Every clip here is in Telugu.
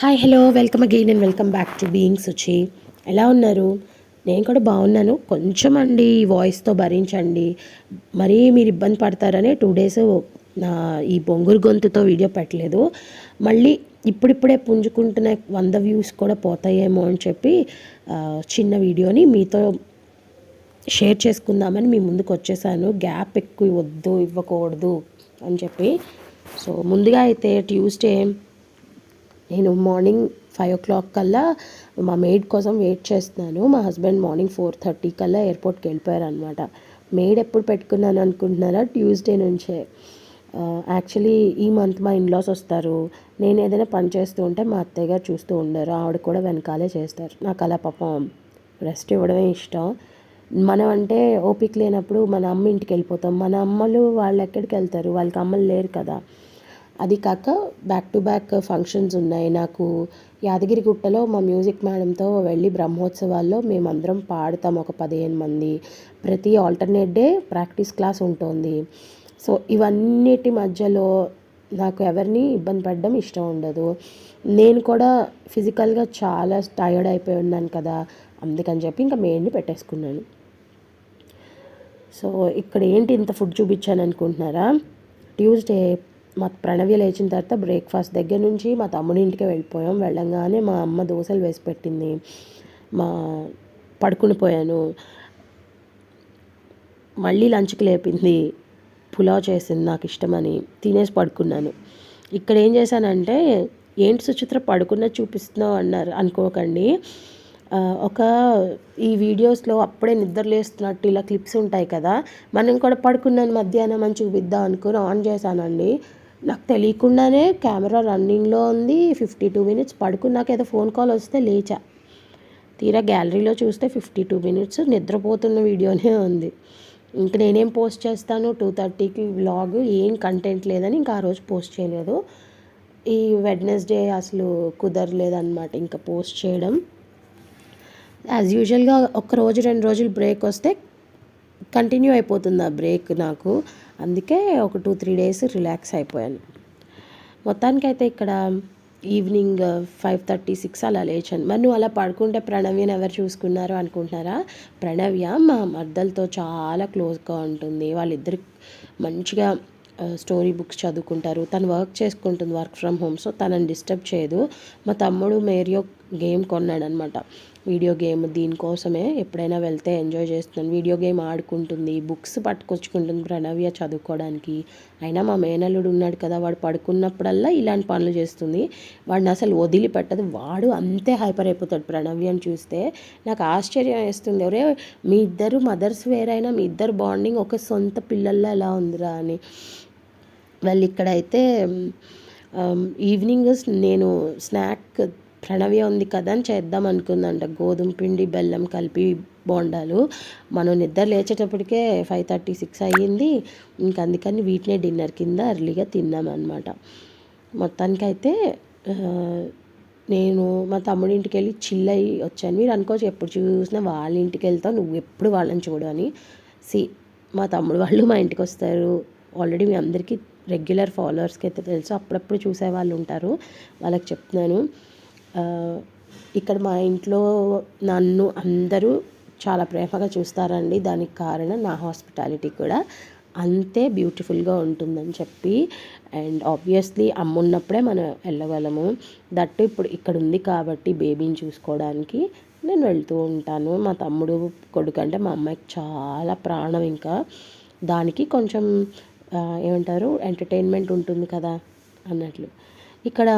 Hi hello welcome again and welcome back to beings వచ్చి ఎలా ఉన్నారు? నేను కూడా బాగున్నాను. కొంచెం అండి ఈ వాయిస్తో భరించండి. మరీ మీరు ఇబ్బంది పడతారని టూ డేస్ నా ఈ బొంగురు గొంతుతో వీడియో పెట్టలేదు. మళ్ళీ ఇప్పుడిప్పుడే పుంజుకుంటున్న వంద వ్యూస్ కూడా పోతాయేమో అని చెప్పి చిన్న వీడియోని మీతో షేర్ చేసుకుందామని మీ ముందుకు వచ్చేసాను. గ్యాప్ ఎక్కువ వద్దు ఇవ్వకూడదు అని చెప్పి. సో ముందుగా అయితే ట్యూస్డే నేను మార్నింగ్ ఫైవ్ ఓ క్లాక్ కల్లా మా మెయిడ్ కోసం వెయిట్ చేస్తున్నాను. మా హస్బెండ్ మార్నింగ్ ఫోర్ థర్టీ కల్లా ఎయిర్పోర్ట్కి వెళ్ళిపోయారు అనమాట మెయిడ్ ఎప్పుడు పెట్టుకున్నాను అనుకుంటున్నారా? ట్యూస్డే నుంచే. యాక్చువల్లీ ఈ మంత్ మా ఇన్లాస్ వస్తారు. నేను ఏదైనా పని చేస్తూ ఉంటే మా అత్తయ్య గారు చూస్తూ ఉండరు. ఆవిడ కూడా వెనకాలే చేస్తారు. నాకు అలా పాపం రెస్ట్ ఇవ్వడమే ఇష్టం. మనం అంటే ఓపిక లేనప్పుడు మన అమ్మ ఇంటికి వెళ్ళిపోతాం. మన అమ్మలు వాళ్ళు ఎక్కడికి వెళ్తారు? వాళ్ళకి అమ్మలు లేరు కదా. అది కాక బ్యాక్ టు బ్యాక్ ఫంక్షన్స్ ఉన్నాయి. నాకు యాదగిరిగుట్టలో మా మ్యూజిక్ మేడంతో వెళ్ళి బ్రహ్మోత్సవాల్లో మేమందరం పాడతాం ఒక పదిహేను మంది. ప్రతి ఆల్టర్నేట్ డే ప్రాక్టీస్ క్లాస్ ఉంటుంది. సో ఇవన్నిటి మధ్యలో నాకు ఎవరిని ఇబ్బంది పడడం ఇష్టం ఉండదు. నేను కూడా ఫిజికల్గా చాలా టైర్డ్ అయిపోయి ఉన్నాను కదా అందుకని చెప్పి ఇంకా మెయిన్ని పెట్టేసుకున్నాను. సో ఇక్కడ ఏంటి ఇంత ఫుడ్ చూపించాను అనుకుంటున్నారా? ట్యూస్డే మా ప్రణవి లేచిన తర్వాత బ్రేక్ఫాస్ట్ దగ్గర నుంచి మా తమ్ముడి ఇంటికి వెళ్ళిపోయాం. వెళ్ళంగానే మా అమ్మ దోశలు వేసి పెట్టింది. మా పడుకుని పోయాను. మళ్ళీ లంచ్కి లేపింది. పులావ్ చేసింది నాకు ఇష్టమని తినేసి పడుకున్నాను. ఇక్కడ ఏం చేశానంటే ఏంటి సుచిత్ర పడుకున్న చూపిస్తున్నావు అన్నారు అనుకోకండి. ఒక ఈ వీడియోస్లో అప్పుడే నిద్ర లేస్తున్నట్టు ఇలా క్లిప్స్ ఉంటాయి కదా మనం కూడా పడుకున్నాను మధ్యాహ్నం అని చూపిద్దాం అనుకుని ఆన్ చేశానండి. నాకు తెలియకుండానే కెమెరా రన్నింగ్లో ఉంది ఫిఫ్టీ టూ మినిట్స్ పడుకుని నాకు ఏదో ఫోన్ కాల్ వస్తే లేచా. తీరా గ్యాలరీలో చూస్తే ఫిఫ్టీ టూ మినిట్స్ నిద్రపోతున్న వీడియోనే ఉంది. ఇంక నేనేం పోస్ట్ చేస్తాను? టూ థర్టీకి వ్లాగ్ ఏం కంటెంట్ లేదని ఇంకా ఆ రోజు పోస్ట్ చేయలేదు. ఈ వెడ్నెస్డే అసలు కుదరలేదన్నమాట ఇంకా పోస్ట్ చేయడం. యాజ్ యూజువల్గా ఒక రోజు రెండు రోజులు బ్రేక్ వస్తే కంటిన్యూ అయిపోతుంది ఆ బ్రేక్ నాకు. అందుకే ఒక టూ త్రీ డేస్ రిలాక్స్ అయిపోయాను. మొత్తానికైతే ఇక్కడ ఈవినింగ్ ఫైవ్ థర్టీ సిక్స్ అలా లేచాను. మరి నువ్వు అలా పడుకుంటే ప్రణవ్యని ఎవరు చూసుకున్నారు అనుకుంటున్నారా? ప్రణవ్య మా మర్దలతో చాలా క్లోజ్గా ఉంటుంది. వాళ్ళిద్దరు మంచిగా స్టోరీ బుక్స్ చదువుకుంటారు. తను వర్క్ చేసుకుంటుంది వర్క్ ఫ్రమ్ హోమ్ సో తనని డిస్టర్బ్ చేయదు. మా తమ్ముడు మేరియో గేమ్ కొన్నాడనమాట. వీడియో గేమ్ దీనికోసమే ఎప్పుడైనా వెళ్తే ఎంజాయ్ చేస్తున్నాను. వీడియో గేమ్ ఆడుకుంటుంది బుక్స్ పట్టుకొచ్చుకుంటుంది ప్రణవ్య చదువుకోవడానికి. అయినా మా మేనల్లుడు ఉన్నాడు కదా వాడు పడుకున్నప్పుడల్లా ఇలాంటి పనులు చేస్తుంది. వాడిని అసలు వదిలిపెట్టదు. వాడు అంతే హైపర్ అయిపోతాడు ప్రణవ్యని చూస్తే. నాకు ఆశ్చర్యం వేస్తుంది. ఎవరే మీ ఇద్దరు మదర్స్ వేరైనా మీ ఇద్దరు బాండింగ్ ఒక సొంత పిల్లల్లో ఎలా ఉందిరా అని. వాళ్ళు ఇక్కడైతే ఈవినింగ్ నేను స్నాక్ ప్రణవ్య ఉంది కదా అని చేద్దాం అనుకుందంట. గోధుమ పిండి బెల్లం కలిపి బోండాలు. మనం నిద్ర లేచేటప్పటికే ఫైవ్ థర్టీ సిక్స్ అయ్యింది. ఇంక అందుకని వీటినే డిన్నర్ కింద అర్లీగా తిన్నామన్నమాట మొత్తానికైతే నేను మా తమ్ముడి ఇంటికి వెళ్ళి చిల్ అయ్యి వచ్చాను. మీరు అనుకోవచ్చు ఎప్పుడు చూసినా వాళ్ళ ఇంటికి వెళ్తావు నువ్వు ఎప్పుడు వాళ్ళని చూడు అని. సి మా తమ్ముడు వాళ్ళు మా ఇంటికి వస్తారు. ఆల్రెడీ మీ అందరికీ రెగ్యులర్ ఫాలోవర్స్కి అయితే తెలుసు. అప్పుడప్పుడు చూసే వాళ్ళు ఉంటారు. వాళ్ళకి చెప్తున్నాను. ఇక్కడ మా ఇంట్లో నన్ను అందరూ చాలా ప్రేమగా చూస్తారండి. దానికి కారణం నా హాస్పిటాలిటీ కూడా. అంతే బ్యూటిఫుల్గా ఉంటుందని చెప్పి. అండ్ ఆబ్వియస్లీ అమ్మ ఉన్నప్పుడే మనం వెళ్ళగలము. దట్టు ఇప్పుడు ఇక్కడ ఉంది కాబట్టి బేబీని చూసుకోవడానికి నేను వెళ్తూ ఉంటాను. మా తమ్ముడు కొడుకు అంటే మా అమ్మాయికి చాలా ప్రాణం ఇంకా. దానికి కొంచెం ఏమంటారు ఎంటర్టైన్మెంట్ ఉంటుంది కదా అన్నట్లు. ఇక్కడ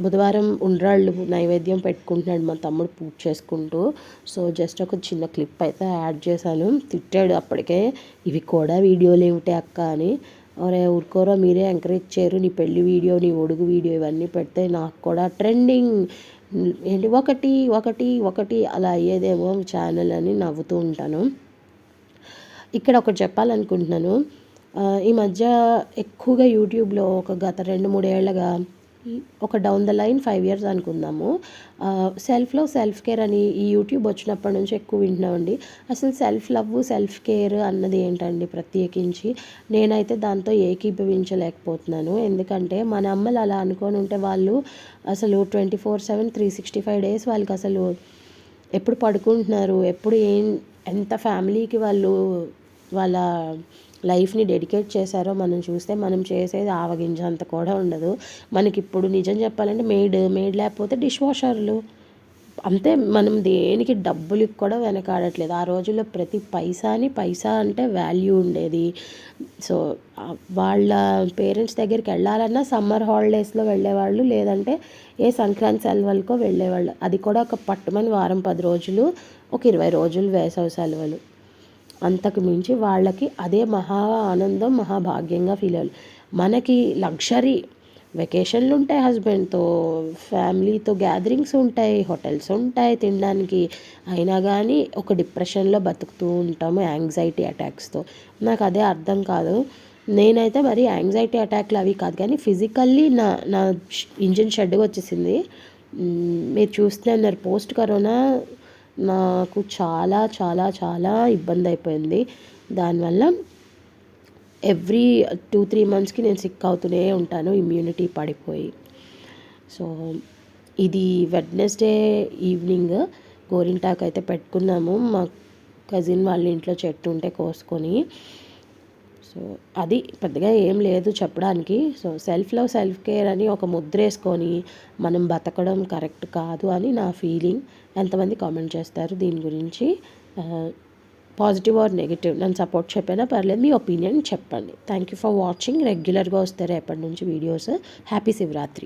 బుధవారం ఉండ్రాళ్ళు నైవేద్యం పెట్టుకుంటున్నాడు మా తమ్ముడు పూజ చేసుకుంటూ. సో జస్ట్ ఒక చిన్న క్లిప్ అయితే యాడ్ చేశాను. తిట్టాడు అప్పటికే ఇవి కూడా వీడియోలు ఏమిటి అక్క? అని. ఒరే ఊరుకోరా మీరే ఎంకరేజ్ చేయరు. నీ పెళ్ళి వీడియో నీ ఒడుగు వీడియో ఇవన్నీ పెడితే నాకు కూడా ట్రెండింగ్. ఏంటి ఒకటి ఒకటి ఒకటి అలా అయ్యేదేమో ఛానల్ అని నవ్వుతూ ఉంటాను. ఇక్కడ ఒకటి చెప్పాలనుకుంటున్నాను. ఈ మధ్య ఎక్కువగా యూట్యూబ్లో ఒక గత రెండు మూడేళ్ళగా ఒక down the line five years అనుకుందాము. సెల్ఫ్ లవ్ సెల్ఫ్ కేర్ అని ఈ యూట్యూబ్ వచ్చినప్పటి నుంచి ఎక్కువ వింటున్నామండి. అసలు సెల్ఫ్ లవ్ సెల్ఫ్ కేర్ అన్నది ఏంటండి ప్రత్యేకించి? నేనైతే దాంతో ఏకీభవించలేకపోతున్నాను. ఎందుకంటే మన అమ్మలు అలా అనుకొని ఉంటే వాళ్ళు అసలు twenty four seven three sixty five days వాళ్ళకి అసలు ఎప్పుడు పడుకుంటున్నారు? ఎప్పుడు ఏం ఎంత ఫ్యామిలీకి వాళ్ళు వాళ్ళ లైఫ్ని డెడికేట్ చేశారో మనం చూస్తే మనం చేసేది ఆవగింజంత కూడా ఉండదు. మనకి ఇప్పుడు నిజం చెప్పాలంటే మేడ్ మేడ్ లేకపోతే డిష్ వాషర్లు. అంతే మనం దేనికి డబ్బులకి కూడా వెనకాడట్లేదు. ఆ రోజుల్లో ప్రతి పైసాని పైసా అంటే వాల్యూ ఉండేది. సో వాళ్ళ పేరెంట్స్ దగ్గరికి వెళ్ళాలన్నా సమ్మర్ హాలిడేస్లో వెళ్ళేవాళ్ళు లేదంటే ఏ సంక్రాంతి సెలవులకో వెళ్ళేవాళ్ళు. అది కూడా ఒక పట్టుమని వారం పది రోజులు ఒక ఇరవై రోజులు వేసవి సెలవులు. అంతకు మించి వాళ్ళకి అదే మహా ఆనందం మహాభాగ్యంగా ఫీల్ అవ్వాలి మనకి లగ్జరీ వెకేషన్లు ఉంటాయి హస్బెండ్తో ఫ్యామిలీతో గ్యాదరింగ్స్ ఉంటాయి హోటల్స్ ఉంటాయి తినడానికి. అయినా కానీ ఒక డిప్రెషన్లో బతుకుతూ ఉంటాము యాంగ్జైటీ అటాక్స్తో నాకు అదే అర్థం కాదు. నేనైతే మరి యాంగ్జైటీ అటాక్లు అవి కాదు కానీ ఫిజికల్లీ నా నా ఇంజిన్ షెడ్గా వచ్చేసింది. మీరు చూస్తూనే ఉన్నారు పోస్ట్ కరోనా నాకు చాలా చాలా చాలా ఇబ్బంది అయిపోయింది దానివల్ల ఎవ్రీ టూ త్రీ మంత్స్కి నేను సిక్ అవుతూనే ఉంటాను. ఇమ్యూనిటీ పడిపోయి. సో ఇది వెడ్నెస్డే ఈవినింగ్ గోరింటాకు అయితే పెట్టుకున్నాము. మా కజిన్ వాళ్ళ ఇంట్లో చెట్టు ఉంటే కోసుకొని సో అది పెద్దగా ఏం లేదు చెప్పడానికి. So self love self care అని ఒక ముద్ర వేసుకొని మనం బతకడం కరెక్ట్ కాదు అని నా ఫీలింగ్ ఎంతమంది కామెంట్ చేస్తారు దీని గురించి? పాజిటివ్ ఆర్ నెగిటివ్ నన్ను సపోర్ట్ చెప్పినా పర్లేదు మీ ఒపీనియన్ చెప్పండి. థ్యాంక్ యూ ఫర్ వాచింగ్ రెగ్యులర్గా వస్తారు ఎప్పటి నుంచి వీడియోస్ హ్యాపీ శివరాత్రి